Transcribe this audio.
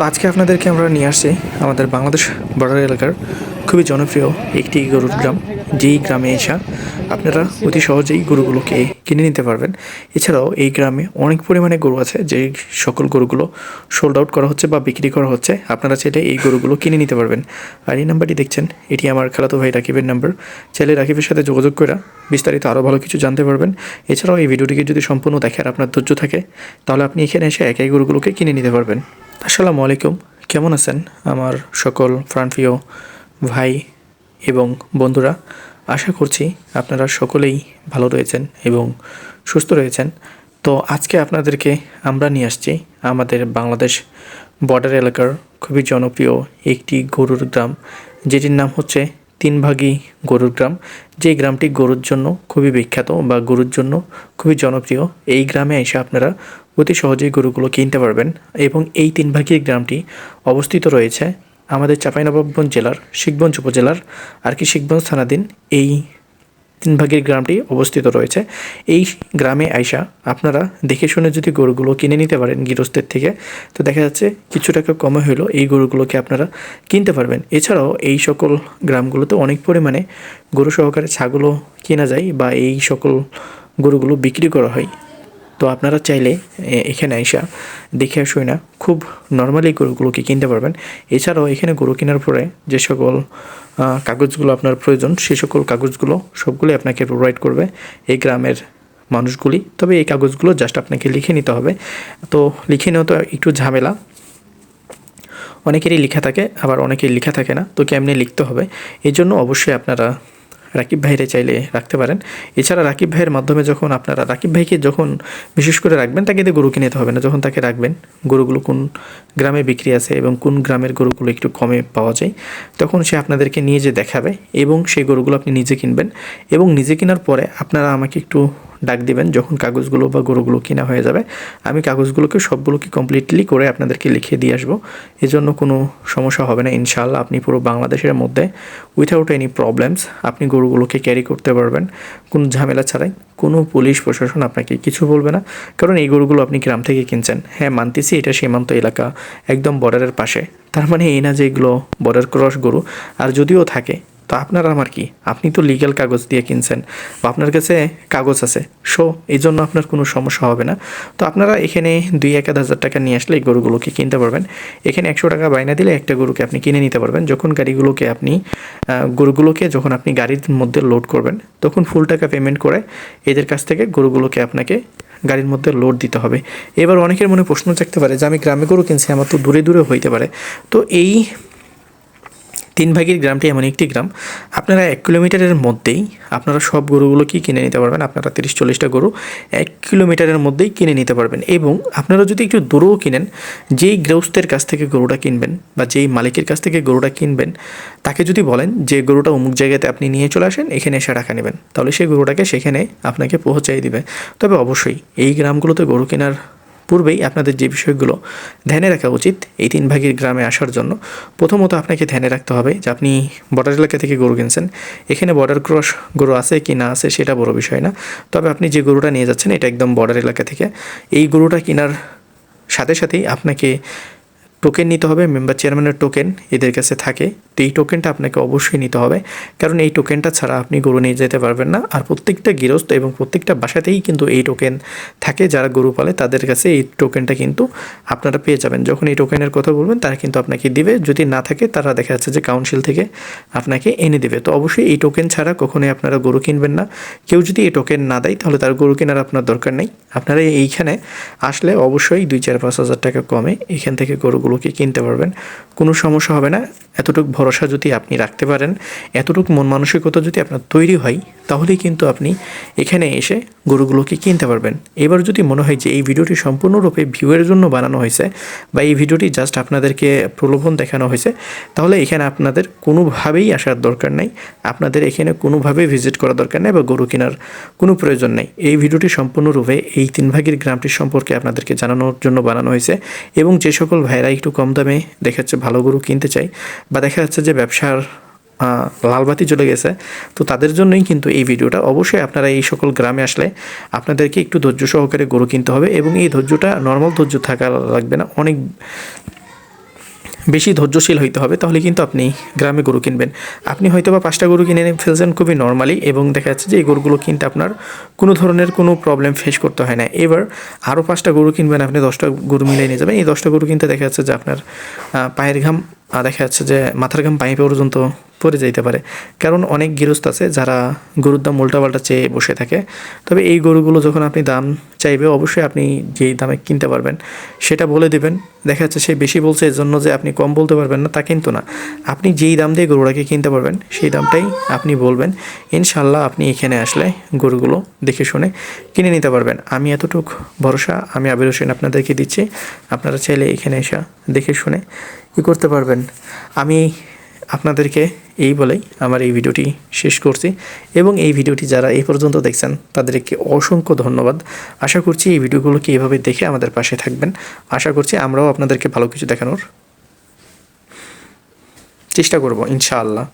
তো আজকে আপনাদেরকে আমরা নিয়ে আসছি আমাদের বাংলাদেশ বর্ডার এলাকার খুবই জনপ্রিয় একটি গরুর গ্রাম, যেই গ্রামে এসা আপনারা অতি সহজেই গরুগুলোকে কিনে নিতে পারবেন। এছাড়াও এই গ্রামে অনেক পরিমাণে গরু আছে, যে সকল গরুগুলো সোল্ড আউট করা হচ্ছে বা বিক্রি করা হচ্ছে। আপনারা চাইলে এই গরুগুলো কিনে নিতে পারবেন। আর এই নাম্বারটি দেখছেন, এটি আমার খেলাতো ভাই রাকিবের নাম্বার। চাইলে রাকিবের সাথে যোগাযোগ করে বিস্তারিত আরও ভালো কিছু জানতে পারবেন। এছাড়াও এই ভিডিওটিকে যদি সম্পূর্ণ দেখার আপনার ধৈর্য থাকে, তাহলে আপনি এখানে এসে একাই গরুগুলোকে কিনে নিতে পারবেন। আসসালামু আলাইকুম। কেমন আছেন আমার সকল প্রাণপ্রিয় ভাই এবং বন্ধুরা? আশা করছি আপনারা সকলেই ভালো রয়েছেন এবং সুস্থ রয়েছেন। তো আজকে আপনাদেরকে আমরা নিয়ে আসছি আমাদের বাংলাদেশ বর্ডার এলাকার খুবই জনপ্রিয় একটি গরুর গ্রাম যেটির নাম হচ্ছে তিনভাগী গরুর গ্রাম। যে গ্রামটি গরুর জন্য খুবই বিখ্যাত বা গরুর জন্য খুবই জনপ্রিয়, এই গ্রামে এসে আপনারা অতি সহজেই গরুগুলো কিনতে পারবেন এবং এই তিনভাগী গ্রামটি অবস্থিত রয়েছে আমাদের চাঁপাইনবাবগঞ্জ জেলার শিখগঞ্জ উপজেলার আর কি শিখগঞ্জ থানাধীন এই তিন ভাগের গ্রামটি অবস্থিত রয়েছে। এই গ্রামে আইসা আপনারা দেখে শুনে যদি গরুগুলো কিনে নিতে পারেন গৃহস্থের থেকে, তো দেখা যাচ্ছে কিছু টাকা কমে হলেও এই গরুগুলোকে আপনারা কিনতে পারবেন। এছাড়াও এই সকল গ্রামগুলোতে অনেক পরিমাণে গরু সহকারে ছাগলও কেনা যায় বা এই সকল গরুগুলো বিক্রি করা হয়। তো আপনারা চাইলে এখানে আইসা দেখে আসুই না। খুব নর্মালি গরুগুলোকে কিনতে পারবেন। এছাড়াও এখানে গরু কেনার পরে যে সকল কাগজগুলো আপনার প্রয়োজন, সে সকল কাগজগুলো সবগুলোই আপনাকে প্রোভাইড করবে এই গ্রামের মানুষগুলি। তবে এই কাগজগুলো জাস্ট আপনাকে লিখে নিতে হবে। তো লিখে নেওয়া তো একটু ঝামেলা। অনেকেরই লেখা থাকে, আবার অনেকের লেখা থাকে না। তো কেমনি লিখতে হবে? এই জন্য অবশ্যই আপনারা রাকিব ভাইরে চাইলে রাখতে পারেন। এছাড়া রাকিব ভাইয়ের মাধ্যমে যখন আপনারা, রাকিব ভাইকে যখন বিশেষ করে রাখবেন, তাকে দিয়ে গরু কিনে নিতে হবে না। যখন তাকে রাখবেন, গরুগুলো কোন গ্রামে বিক্রি আছে এবং কোন গ্রামের গরুগুলো একটু কমে পাওয়া যায়, তখন সে আপনাদেরকে নিয়ে যে দেখাবে এবং সেই গরুগুলো আপনি নিজে কিনবেন এবং নিজে কেনার পরে আপনারা আমাকে একটু ডাক দিবেন যখন কাগজগুলো বা গরুগুলো কেনা হয়ে যাবে। আমি কাগজগুলোকে সবগুলোকে কমপ্লিটলি করে আপনাদেরকে লিখে দিয়ে আসব। এজন্য কোনো সমস্যা হবে না ইনশাল্লাহ আপনি পুরো বাংলাদেশের মধ্যে উইথাউট এনি প্রবলেমস আপনি গরুগুলোকে ক্যারি করতে পারবেন। কোনো ঝামেলা ছাড়াই কোনো পুলিশ প্রশাসন আপনাকে কিছু বলবে না। কারণ এই গরুগুলো আপনি গ্রাম থেকে কিনছেন। হ্যাঁ মানতেছি এটা সীমান্ত এলাকা, একদম বর্ডারের পাশে। তার মানে এই না যে এগুলো বর্ডার ক্রস গরু। আর যদিও থাকে তো আপনার আমার কি? আপনি তো লিগ্যাল কাগজ দিয়ে কিনছেন বা আপনার কাছে কাগজ আছে। সো এই জন্য আপনার কোনো সমস্যা হবে না। তো আপনারা এখানে দুই এক হাজার টাকা নিয়ে আসলে এই গরুগুলোকে কিনতে পারবেন। এখানে একশো টাকা বাইনা দিলে একটা গরুকে আপনি কিনে নিতে পারবেন। যখন গাড়িগুলোকে আপনি গরুগুলোকে যখন আপনি গাড়ির মধ্যে লোড করবেন, তখন ফুল টাকা পেমেন্ট করে এদের কাছ থেকে গরুগুলোকে আপনাকে গাড়ির মধ্যে লোড দিতে হবে। এবার অনেকের মনে প্রশ্ন থাকতে পারে যে, আমি গ্রামে গরু কিনছি, আমার তো দূরে দূরে হইতে পারে। তো এই তিন ভাগের গ্রামটি এমন একটি গ্রাম। আপনারা এক কিলোমিটারের মধ্যেই আপনারা সব গরুগুলোকেই কিনে নিতে পারবেন? আপনারা তিরিশ, চল্লিশটা গরু এক কিলোমিটারের মধ্যেই কিনে নিতে পারবেন এবং আপনারা যদি একটু দূরেও কিনেন, যেই গৃহস্থের কাছ থেকে গরুটা কিনবেন বা যেই মালিকের কাছ থেকে গরুটা কিনবেন, তাকে যদি বলেন যে গরুটা অমুক জায়গাতে আপনি নিয়ে চলে আসেন, এখানে এসে রাখা নেবেন। তাহলে সেই গরুটাকে সেখানে আপনাকে পৌঁছাই দিবে। তবে অবশ্যই এই গ্রামগুলোতে গরু কেনার পূর্বেই আপনাদের যে বিষয়গুলো ধ্যানে রাখা উচিত, এই তিন ভাগের গ্রামে আসার জন্য প্রথমত আপনাকে ধ্যানে রাখতে হবে যে আপনি বর্ডার এলাকা থেকে গরু কিনছেন। এখানে বর্ডার ক্রস গরু আছে কি না আছে সেটা বড় বিষয় না। তবে আপনি যে গরুটা নিয়ে যাচ্ছেন, এটা একদম বর্ডার এলাকা থেকে। এই গরুটা কেনার সাথে সাথেই আপনাকে টোকেন নিতে হবে মেম্বার চেয়ারম্যানের টোকেন এদের কাছে থাকে। তো এই টোকেনটা আপনাকে অবশ্যই নিতে হবে। কারণ এই টোকেনটা ছাড়া আপনি গরু নিয়ে যেতে পারবেন না। আর প্রত্যেকটা গৃহস্থ এবং প্রত্যেকটা বাসাতেই কিন্তু এই টোকেন থাকে। যারা গরু পালে তাদের কাছে এই টোকেনটা কিন্তু আপনারা পেয়ে যাবেন। যখন এই টোকেনের কথা বলবেন, তারা কিন্তু আপনাকে দিবে। যদি না থাকে, তারা দেখা যাচ্ছে যে কাউন্সিল থেকে আপনাকে এনে দেবে। তো অবশ্যই এই টোকেন ছাড়া কখনোই আপনারা গরু কিনবেন না। কেউ যদি এই টোকেন না দেয়, তাহলে তার গরু কেনার আপনার দরকার নেই। আপনারা এইখানে আসলে অবশ্যই দুই চার পাঁচ হাজার টাকা কমে এখান থেকে গরুগুলোকে কিনতে পারবেন। কোনো সমস্যা হবে না। এতটুকু ভরসা যদি আপনি রাখতে পারেন, এতটুকু মন মানসিকতা যদি আপনার তৈরি হয়, তাহলেই কিন্তু আপনি এখানে এসে গরুগুলোকে কিনতে পারবেন। এবার যদি মনে হয় যে এই ভিডিওটি সম্পূর্ণরূপে ভিউয়ের জন্য বানানো হয়েছে বা এই ভিডিওটি জাস্ট আপনাদেরকে প্রলোভন দেখানো হয়েছে, তাহলে এখানে আপনাদের কোনোভাবেই আসার দরকার নেই। আপনাদের এখানে কোনোভাবেই ভিজিট করা দরকার নেই বা গরু কেনার কোনো প্রয়োজন নেই। এই ভিডিওটি সম্পূর্ণরূপে এই তিন ভাগের গ্রামটির সম্পর্কে আপনাদেরকে জানানোর জন্য বানানো হয়েছে এবং যে সকল ভাইরা একটু কম দামে দেখা যাচ্ছে ভালো গরু কিনতে চাই বা দেখা যাচ্ছে যে ব্যবসার লালবাতি চলে গেছে, তো তাদের জন্যই কিন্তু এই ভিডিওটা। অবশ্যই আপনারা এই সকল গ্রামে আসলে আপনাদেরকে একটু ধৈর্য সহকারে গরু কিনতে হবে এবং এই ধৈর্যটা নর্মাল ধৈর্য থাকা লাগবে না। অনেক বেশি ধৈর্যশীল হইতে হবে, তাহলে কিন্তু আপনি গ্রামে গরু কিনবেন। আপনি হয়তো বা পাঁচটা গরু কিনে ফেলছেন খুবই নর্মালি এবং দেখা যাচ্ছে যে এই গরুগুলো কিনতে আপনার কোনো ধরনের কোনো প্রবলেম ফেস করতে হয় না। এবার আরও পাঁচটা গরু কিনবেন, আপনি দশটা গরু মিলিয়ে নিয়ে যাবেন। এই দশটা গরু কিনতে দেখা যাচ্ছে যে আপনার পায়ের ঘাম দেখা যাচ্ছে যে মাথার ঘাম পাইপে পর্যন্ত পড়ে যাইতে পারে। কারণ অনেক গৃহস্থ আছে যারা গরুর দাম উল্টাপাল্টা চেয়ে বসে থাকে। তবে এই গরুগুলো যখন আপনি দাম চাইবে, অবশ্যই আপনি যেই দামে কিনতে পারবেন, সেটা বলে দেবেন। দেখা যাচ্ছে সে বেশি বলছে এর জন্য যে আপনি কম বলতে পারবেন না, তা কিন্তু না। আপনি যেই দাম দিয়ে গরুটাকে কিনতে পারবেন, সেই দামটাই আপনি বলবেন। ইনশাল্লাহ আপনি এখানে আসলে গরুগুলো দেখে শুনে কিনে নিতে পারবেন। আমি এতটুক ভরসা, আমি আবির হোসেন আপনাদেরকে দিচ্ছি। আপনারা চাইলে এখানে এসে দেখে শুনে কী করতে পারবেন। আমি আপনাদেরকে এই বলেই আমার এই ভিডিওটি শেষ করছি। এবং এই ভিডিওটি যারা এই পর্যন্ত দেখছেন, তাদেরকে অসংখ্য ধন্যবাদ। আশা করছি এই ভিডিওগুলোকে এভাবে দেখে আমাদের পাশে থাকবেন। আশা করছি আমরাও আপনাদেরকে ভালো কিছু দেখানোর চেষ্টা করব, ইনশাআল্লাহ।